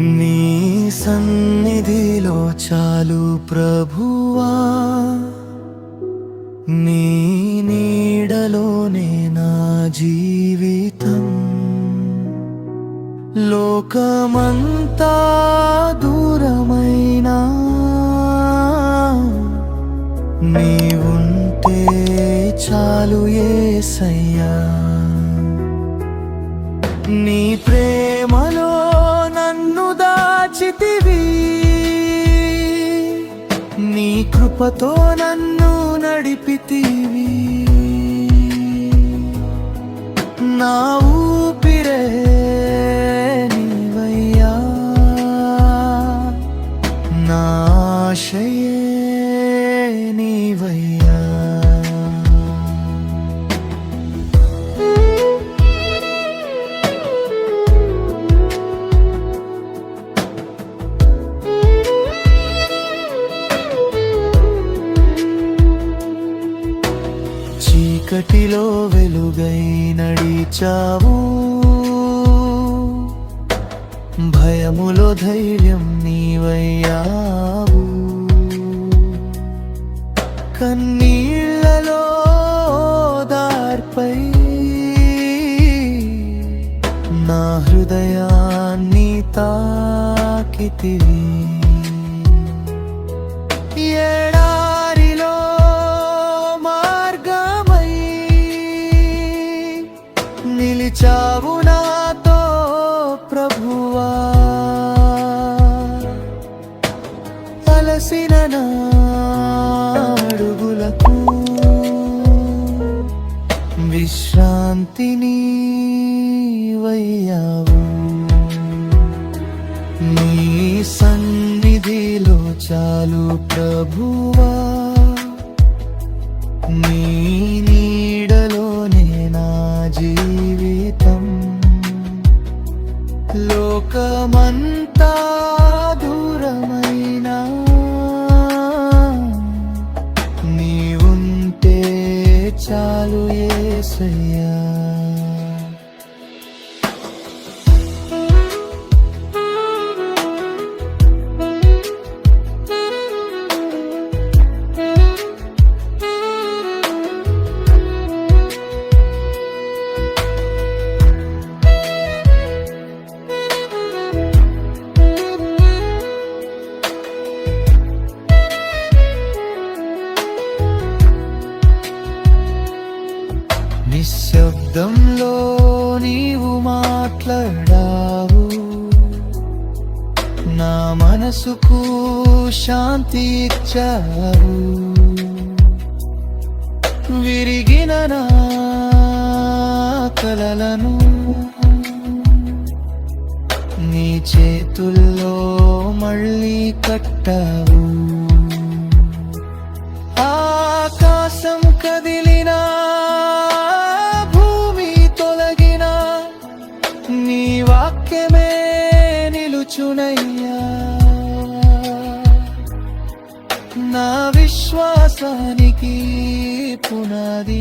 నీ సన్నిధిలో చాలు ప్రభువా. నీ నీడలోనే నా జీవితం. లోకమంతా దూ కృపతో నన్ను నడిపితివి. నా ఊపిరే నీవయ్యా. నాశయే నీవయ్యా. చీకటిలో వెలుగై నడిచావు. భయములో ధైర్యం నీవయ్యావు. కన్నీళ్ళలో దార్పై నా హృదయాన్ని తాకితివి. నిలిచావు నాతో ప్రభువా. అలసిన నా అడుగులకు విశ్రాంతిని వయ్యావు. నీ సన్నిధిలో చాలు ప్రభువా. నీ యేసయ్యా శబ్దంలో నీవు మాట్లాడావు. నా మనసుకు శాంతి ఇచ్చావు. విరిగిన నా కలలను నీ చేతుల్లో మళ్ళీ కట్టావు. నిలుచునయ్యా నా విశ్వాసానికి పునాది